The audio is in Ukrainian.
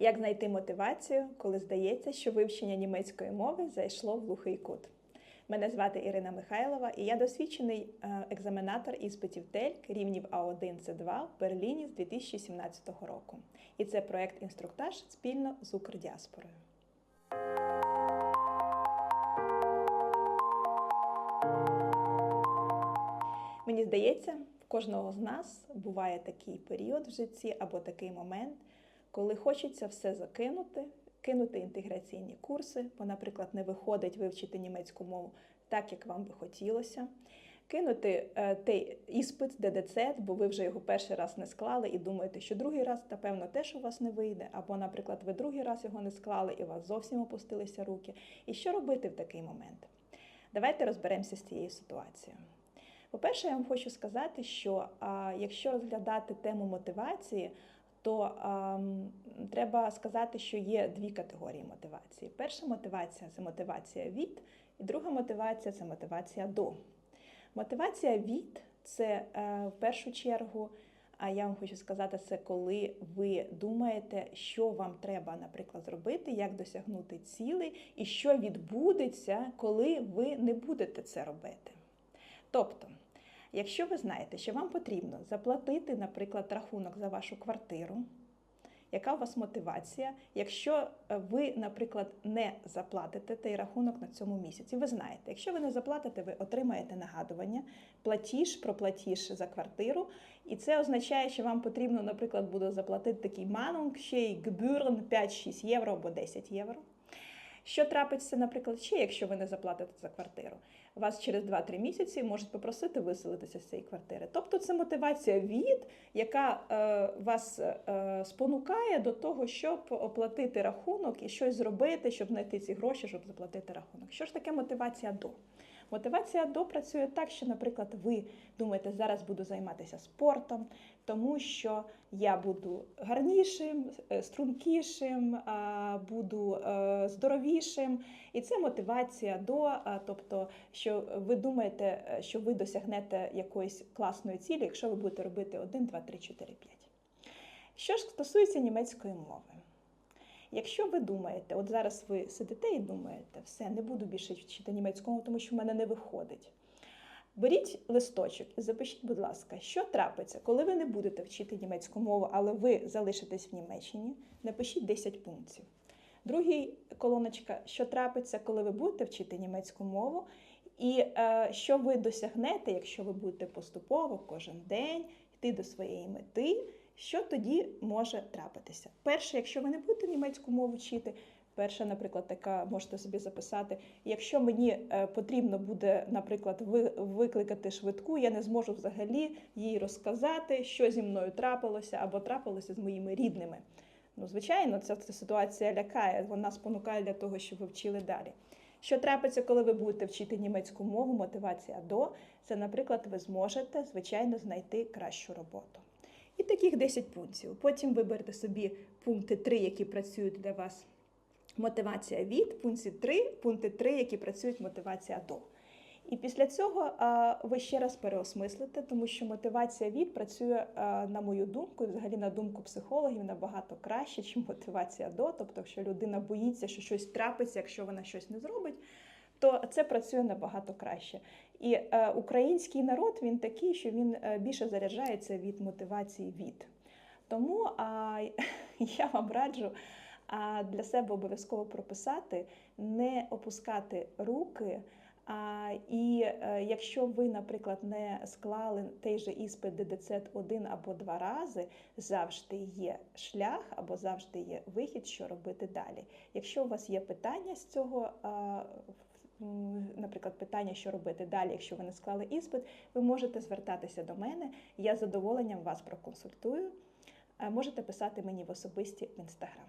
Як знайти мотивацію, коли здається, що вивчення німецької мови зайшло в глухий кут? Мене звати Ірина Михайлова, і я досвідчений е, екзаменатор іспитів ТЕЛЬК рівнів А1 С2 в Берліні з 2017 року. І це проект інструктаж спільно з Укрдіаспорою. Мені здається, в кожного з нас буває такий період в житті або такий момент, коли хочеться все закинути, кинути інтеграційні курси, бо, наприклад, не виходить вивчити німецьку мову так, як вам би хотілося. Кинути е, той іспит ДДЦ, бо ви вже його перший раз не склали і думаєте, що другий раз, напевно, теж у вас не вийде. Або, наприклад, ви другий раз його не склали і у вас зовсім опустилися руки. І що робити в такий момент? Давайте розберемося з цією ситуацією. По-перше, я вам хочу сказати, що а, якщо розглядати тему мотивації, то а, треба сказати, що є дві категорії мотивації. Перша мотивація це мотивація від, і друга мотивація це мотивація до. Мотивація від це е, в першу чергу. А я вам хочу сказати, це коли ви думаєте, що вам треба, наприклад, зробити, як досягнути цілей, і що відбудеться, коли ви не будете це робити. Тобто, якщо ви знаєте, що вам потрібно заплатити, наприклад, рахунок за вашу квартиру, яка у вас мотивація? Якщо ви, наприклад, не заплатите той рахунок на цьому місяці, ви знаєте, якщо ви не заплатите, ви отримаєте нагадування, платіж про платіж за квартиру, і це означає, що вам потрібно, наприклад, буде заплатити такий манунг, ще й гбюрн 5-6 євро або 10 євро. Що трапиться, наприклад, ще, якщо ви не заплатите за квартиру? Вас через 2-3 місяці можуть попросити виселитися з цієї квартири. Тобто це мотивація від, яка е, вас е, спонукає до того, щоб оплатити рахунок і щось зробити, щоб знайти ці гроші, щоб заплатити рахунок. Що ж таке мотивація до? Мотивація до працює так, що, наприклад, ви думаєте, зараз буду займатися спортом, тому що я буду гарнішим, стрункішим, буду здоровішим. І це мотивація до, тобто, що ви думаєте, що ви досягнете якоїсь класної цілі, якщо ви будете робити 1, 2, 3, 4, 5. Що ж стосується німецької мови. Якщо ви думаєте, от зараз ви сидите і думаєте, все, не буду більше вчити німецьку мову, тому що в мене не виходить. Беріть листочок і запишіть, будь ласка, що трапиться, коли ви не будете вчити німецьку мову, але ви залишитесь в Німеччині, напишіть 10 пунктів. Другий колоночка, що трапиться, коли ви будете вчити німецьку мову, і е, що ви досягнете, якщо ви будете поступово кожен день йти до своєї мети. Що тоді може трапитися? Перше, якщо ви не будете німецьку мову вчити, перша, наприклад, така можете собі записати. Якщо мені потрібно буде, наприклад, викликати швидку, я не зможу взагалі їй розказати, що зі мною трапилося або трапилося з моїми рідними. Ну, звичайно, ця, ця ситуація лякає, вона спонукає для того, щоб ви вчили далі. Що трапиться, коли ви будете вчити німецьку мову, мотивація до це, наприклад, ви зможете, звичайно, знайти кращу роботу. І таких 10 пунктів. Потім виберете собі пункти 3, які працюють для вас. Мотивація від, пункти 3, пункти 3, які працюють мотивація до. І після цього ви ще раз переосмислите, тому що мотивація від працює, на мою думку, і взагалі на думку психологів, набагато краще, ніж мотивація до. Тобто, якщо людина боїться, що щось трапиться, якщо вона щось не зробить, то це працює набагато краще. І е, український народ він такий, що він е, більше заряджається від мотивації від. Тому а, я вам раджу а, для себе обов'язково прописати, не опускати руки. А, І е, якщо ви, наприклад, не склали той же іспит ДДЦ один або два рази, завжди є шлях або завжди є вихід, що робити далі. Якщо у вас є питання з цього, а, наприклад, питання, що робити далі, якщо ви не склали іспит, ви можете звертатися до мене. Я з задоволенням вас проконсультую. Е, можете писати мені в особисті в інстаграм.